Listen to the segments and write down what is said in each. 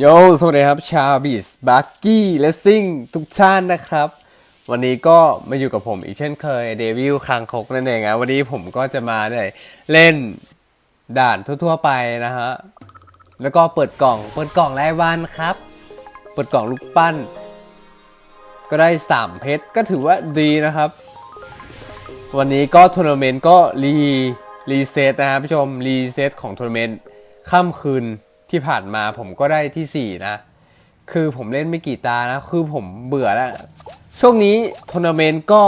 โยสวัสดีครับ ชาบีสบักกี้เลสซิ่งทุกท่านนะครับ วันนี้ก็มาอยู่กับผมอีกเช่นเคยเดวิลคางคกนั่นเองนะวันนี้ผมก็จะมาเนี่ยเล่นด่านทั่วๆไปนะฮะ แล้วก็เปิดกล่อง เปิดกล่องรายวันครับ เปิดกล่องลูกปั้น ก็ได้ 3 เพชรก็ถือว่าดีนะครับ วันนี้ก็ทัวร์นาเมนต์ก็รีรีเซ็ตนะครับผู้ชมรีเซ็ตของทัวร์นาเมนต์ค่ำคืน ที่ผ่านมาผมก็ได้ที่ 4 นะ คือผมเล่นไม่กี่ตานะ คือผมเบื่อแล้ว ช่วงนี้ทัวร์นาเมนต์ก็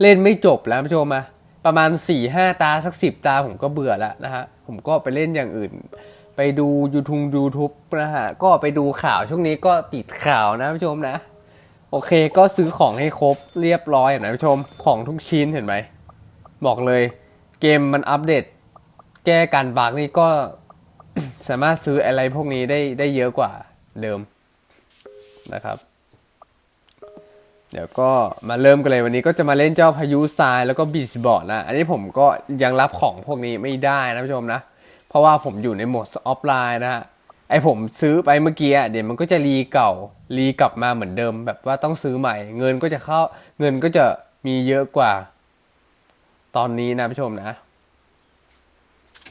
เล่นไม่จบแล้วผู้ชมมาประมาณ 4-5 ตาสัก 10 ตาผมก็เบื่อแล้วนะฮะ ผมก็ไปเล่นอย่างอื่น ไปดู YouTube YouTube นะฮะ ก็ไปดูข่าวช่วงนี้ก็ติดข่าวนะผู้ชมนะ โอเคก็ซื้อของให้ครบเรียบร้อยนะผู้ชม ของทุกชิ้นเห็นไหม บอกเลยเกมมันอัปเดต แก้การบักนี่ก็ สามารถซื้ออะไรพวกนี้ได้ได้เยอะกว่าเดิมนะครับ เดี๋ยวก็มาเริ่มกันเลยวันนี้ก็จะมาเล่นเจ้าพายุทรายแล้วก็บีชบอร์ดนะ อันนี้ผมก็ยังรับของพวกนี้ไม่ได้นะผู้ชมนะ เพราะว่าผมอยู่ในโหมดออฟไลน์นะฮะไอผมซื้อไปเมื่อกี้เดี๋ยวมันก็จะรีเก่ารีกลับมาเหมือนเดิม แบบว่าต้องซื้อใหม่ เงินก็จะเข้าเงินก็จะมีเยอะกว่า ตอนนี้นะผู้ชมนะ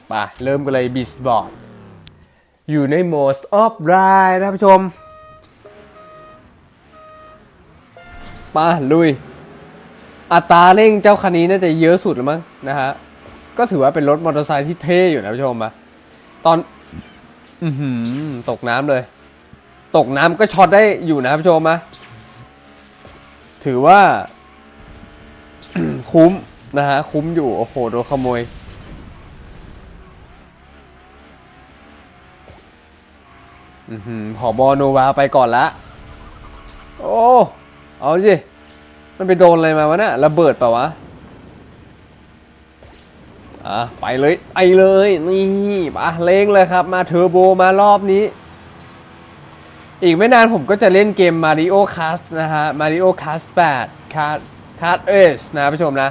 ไปเริ่มกันเลยบีชบอร์ด อยู่ในโหมดออฟไลน์นะผู้ชมมาลุย อัตราเร่งเจ้าคันนี้น่าจะเยอะสุดแล้วมั้งนะฮะ ก็ถือว่าเป็นรถมอเตอร์ไซค์ที่เท่อยู่นะผู้ชมอะตอนอืตกน้ำเลย ตกน้ำก็ช็อตได้อยู่นะผู้ชมนะถือว่า คุ้มนะฮะ คุ้มอยู่ โอ้โหโดนขโมย อือหือผอบอโนวาไปก่อนละ โอ้ เอาสิ มันไปโดนอะไรมาวะเนี่ยระเบิดเปล่าวะ อะ ไปเลย ไปเลย นี่ปะเล่งเลยครับ มาเทอร์โบมารอบนี้ อีกไม่นานผมก็จะเล่นเกม Mario Kart นะฮะ Mario Kart 8 Kart Kart S นะผู้ชมนะ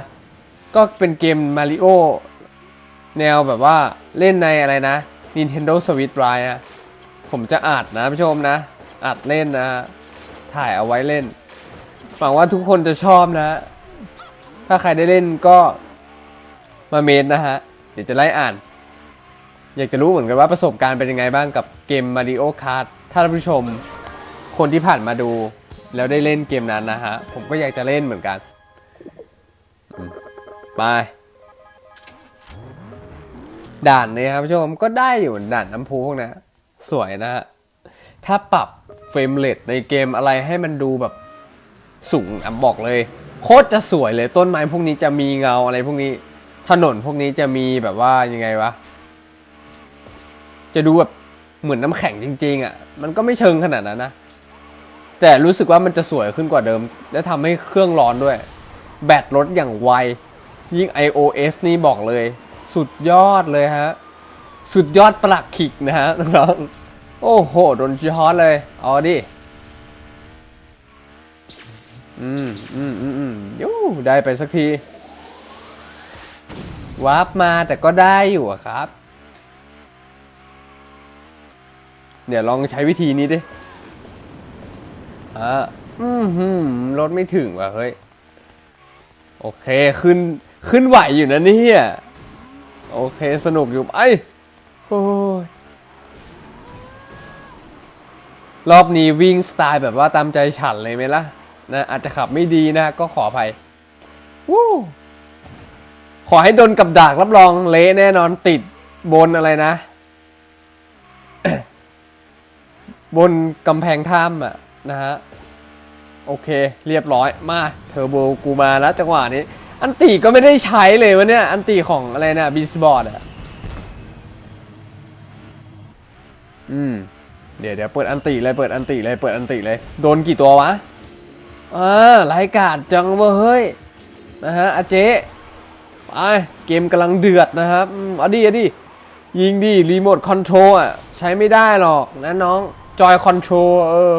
ก็เป็นเกม Mario แนวแบบว่าเล่นในอะไรนะ Nintendo Switch Lite อะ ผมจะอัดนะผู้ชมนะ อัดเล่นนะ ถ่ายเอาไว้เล่น หวังว่าทุกคนจะชอบนะ ถ้าใครได้เล่นก็มาเมนนะฮะ เดี๋ยวจะไล่อ่าน อยากจะรู้เหมือนกันว่าประสบการณ์เป็นยังไงบ้างกับเกม Mario Kart ถ้าท่านผู้ชมคนที่ผ่านมาดู แล้วได้เล่นเกมนั้นนะฮะ ผมก็อยากจะเล่นเหมือนกันไปด่านนี้ครับผู้ชมก็ได้อยู่ด่านน้ำพุพวกนะ สวยนะฮะ ถ้าปรับเฟรมเรทในเกมอะไรให้มันดูแบบสูงอะบอกเลย โคตรจะสวยเลยต้นไม้พวกนี้จะมีเงาอะไรพวกนี้ ถนนพวกนี้จะมีแบบว่ายังไงวะ จะดูแบบเหมือนน้ำแข็งจริง ๆ อะ มันก็ไม่เชิงขนาดนั้นนะ แต่รู้สึกว่ามันจะสวยขึ้นกว่าเดิม และทำให้เครื่องร้อนด้วย แบตลดอย่างไว ยิ่ง iOS นี่บอกเลย สุดยอดเลยฮะ สุดยอดปลักขิกนะฮะน้องๆ โอ้โห โดนช้อนเลย เอาดิ อืมอืมอืมอืมยูได้ไปสักที วาร์ปมาแต่ก็ได้อยู่อะครับ เดี๋ยวลองใช้วิธีนี้ดิ อ่า อืมหืมรถไม่ถึงว่ะเฮ้ย โอเค ขึ้น ขึ้นไหวอยู่นะเนี่ย โอเค สนุกอยู่ไอ้ โอ้ยรอบนี้วิ่งสไตล์แบบว่าตามใจฉันเลยไหมล่ะนะอาจจะขับไม่ดีนะ ก็ขออภัยวู้ขอให้โดนกับดักรับรองเละแน่นอนติดบนอะไรนะ บนกำแพงถ้ำอะนะฮะ โอเค เรียบร้อยมาเทอร์โบกูมาแล้วจังหวะนี้ อันตีก็ไม่ได้ใช้เลยวะเนี่ย อันตีของอะไรนะบีสบอร์ดอะ อืมเดี๋ยวเดี๋ยวเปิดอันติเลยเปิดอันติเลยเปิดอันติเลย โดนกี่ตัววะอ่าไร้กาดจังเว้ยเฮ้ยนะฮะอาเจ๊ไปเกมกำลังเดือดนะครับอืมเอาดิเอาดิยิงดิรีโมทคอนโทรลอะ ใช้ไม่ได้หรอกนะน้องจอยคอนโทรลเออ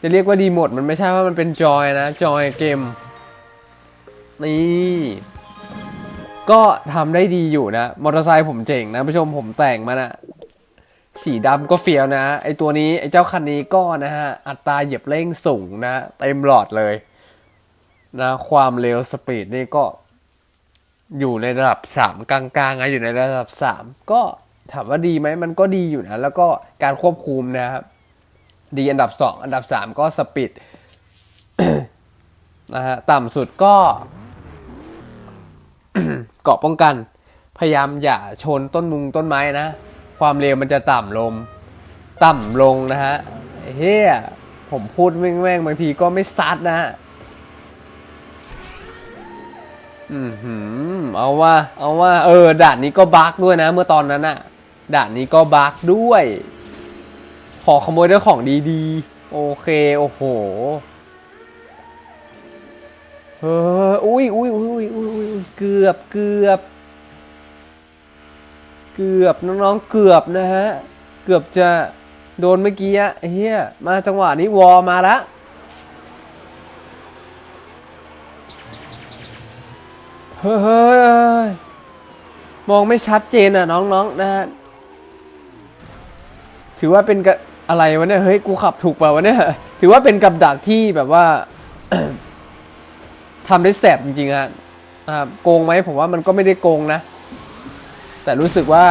จะเรียกว่ารีโมทมันไม่ใช่ว่ามันเป็นจอยนะ จอยเกม นี่ ก็ทำได้ดีอยู่นะ มอเตอร์ไซค์ผมเจ๋งนะผู้ชมผมแต่งมานะ สีดำก็เฟียวนะ ไอตัวนี้ไอเจ้าคันนี้ก็นะฮะ อัตราเหยียบเร่งสูงนะ เต็มหลอดเลยนะความเร็วสปีดนี่ก็อยู่ในระดับสามกลางๆอะอยู่ในระดับสามก็ถามว่าดีไหมมันก็ดีอยู่นะ แล้วก็การควบคุมนะครับ ดีอันดับสองอันดับสามก็สปีดนะฮะต่ำสุดก็เกาะป้องกัน พยายามอย่าชนต้นมุงต้นไม้นะ ความเร็วมันจะต่ำลง ต่ำลงนะฮะเฮียผมพูดแม่งๆบางทีก็ไม่ซัดนะฮะอืมหืมเอาว่าเอาว่า เออด่านนี้ก็บั๊กด้วยนะ เมื่อตอนนั้นอะด่านนี้ก็บั๊กด้วย ขอขโมยด้วยของดีๆ โอเค โอ้โหเอออุ้ยอุ้ยอุ้ยอุ้ยอุ้ยเกือบเกือบ เกือบน้องๆเกือบนะฮะ เกือบจะโดนเมื่อกี้อะเฮียมาจังหวะนี้วอมาล้วเฮ้ยมองไม่ชัดเจนอะน้องๆนะฮะถือว่าเป็นกอะไรวะเนี่ยเฮ้ยกูขับถูกเปล่าวะเนี่ยถือว่าเป็นกับดักที่แบบว่าทำได้แสบจริงๆฮะนะครับโกงไหมผมว่ามันก็ไม่ได้โกงนะ แต่รู้สึกว่า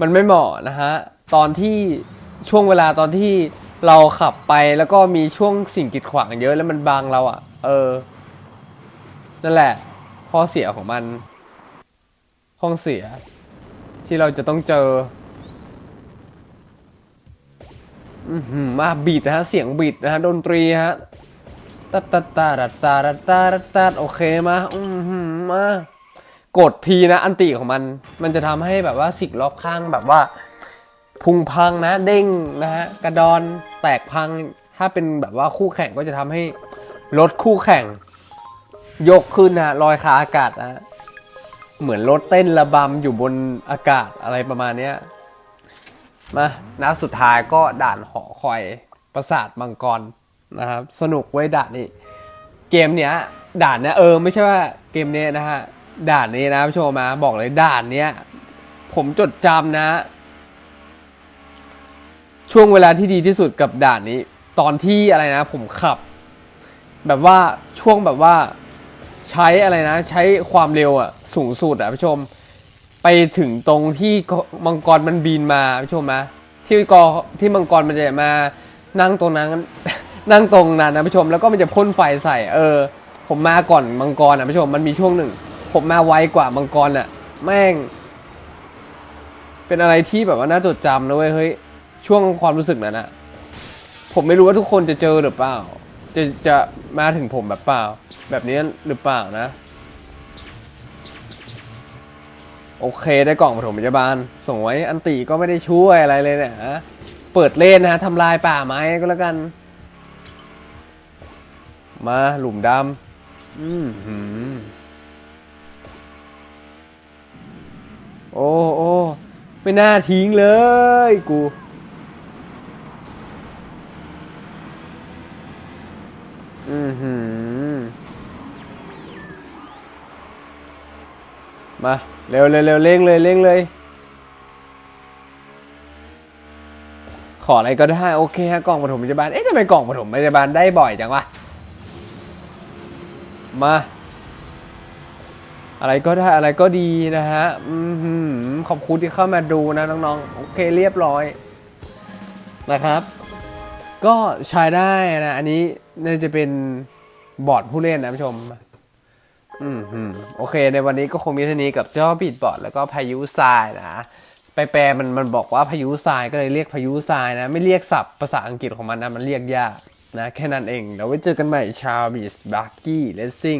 มันไม่เหมาะนะฮะ ตอนที่ช่วงเวลาตอนที่เราขับไปแล้วก็มีช่วงสิ่งกีดขวางเยอะแล้วมันบังเราอะ่ะ เออ นั่นแหละ ข้อเสียของมัน ข้อเสีย ที่เราจะต้องเจอ อือหือมาบีดนะฮะ เสียงบีดนะฮะ ดนตรีฮะตัดตัดตัดตัดตัดตัดตัดโอเคมา อือหือมา กดทีนะ อันติของมัน มันจะทำให้แบบว่าสิ่งรอบข้างแบบว่า พุงพังนะเด้งนะฮะกระดอนแตกพังถ้าเป็นแบบว่าคู่แข่งก็จะทำให้รถคู่แข่ง ยกขึ้นนะลอยขาอากาศนะเหมือนรถเต้นระบำอยู่บนอากาศอะไรประมาณเนี้ยมานัดสุดท้ายก็ด่านหอคอยปราสาทมังกรนะครับสนุกไว้ยด่านนี้ เกมเนี้ยด่านเนี้ยเออไม่ใช่ว่าเกมเนี้ยนะฮะ ด่านนี้นะผู้ชมมาบอกเลยด่านเนี้ยผมจดจำนะ ช่วงเวลาที่ดีที่สุดกับด่านนี้ ตอนที่อะไรนะ ผมขับ แบบว่าช่วงแบบว่าใช้อะไรนะ ใช้ความเร็วอะสูงสุดอะผู้ชม ไปถึงตรงที่มังกรมันบินมาผู้ชมนะที่กอที่มังกรมันจะมานั่งตรงนั้นนั่งตรงนั้นนะผู้ชมแล้วก็มันจะพ่นไฟใส่ เออ ผมมาก่อนมังกรนะผู้ชมมันมีช่วงหนึ่ง ผมมาไวกว่ามังกรอะแม่ง เป็นอะไรที่แบบว่าน่าจดจำนะเว้ยเฮ้ยช่วงความรู้สึกนั้นอะผมไม่รู้ว่าทุกคนจะเจอหรือเปล่า จะจะมาถึงผมแบบเปล่า แบบนี้หรือเปล่านะ โอเคได้กล่องปฐมพยาบาลสวยอันติก็ไม่ได้ช่วยอะไรเลยเนี่ยฮะเปิดเล่นนะทำลายป่าไม้ก็แล้วกัน มาหลุมดำอืมหืม โอ้โอ้ไม่น่าทิ้งเลยกูอือหือมา เร็วเร็วเร็วเร่งเลยเร่งเลย ขออะไรก็ได้ โอเคฮะกล่องปฐมพยาบาลเอ๊ะทำไมกล่องปฐมพยาบาลได้บ่อยจังวะมา อะไรก็ได้อะไรก็ดีนะฮะอขอบคุณที่เข้ามาดูนะน้องๆ โอเคเรียบร้อยนะครับ ก็ใช้ได้นะ อันนี้น่าจะเป็นบอร์ดผู้เล่นนะผู้ชมอืมอืมโอเค ในวันนี้ก็คงมีเท่านี้กับเจ้าบีดบอร์ดแล้วก็พายุทรายนะไปแปลมันมันบอกว่าพายุทรายก็เลยเรียกพายุทรายนะ ไม่เรียกศัพท์ภาษาอังกฤษของมันนะ มันเรียกยากนะ แค่นั้นเองเดี๋ยวไว้เจอกันใหม่ชาวบีสบักกี้เลสซิ่ง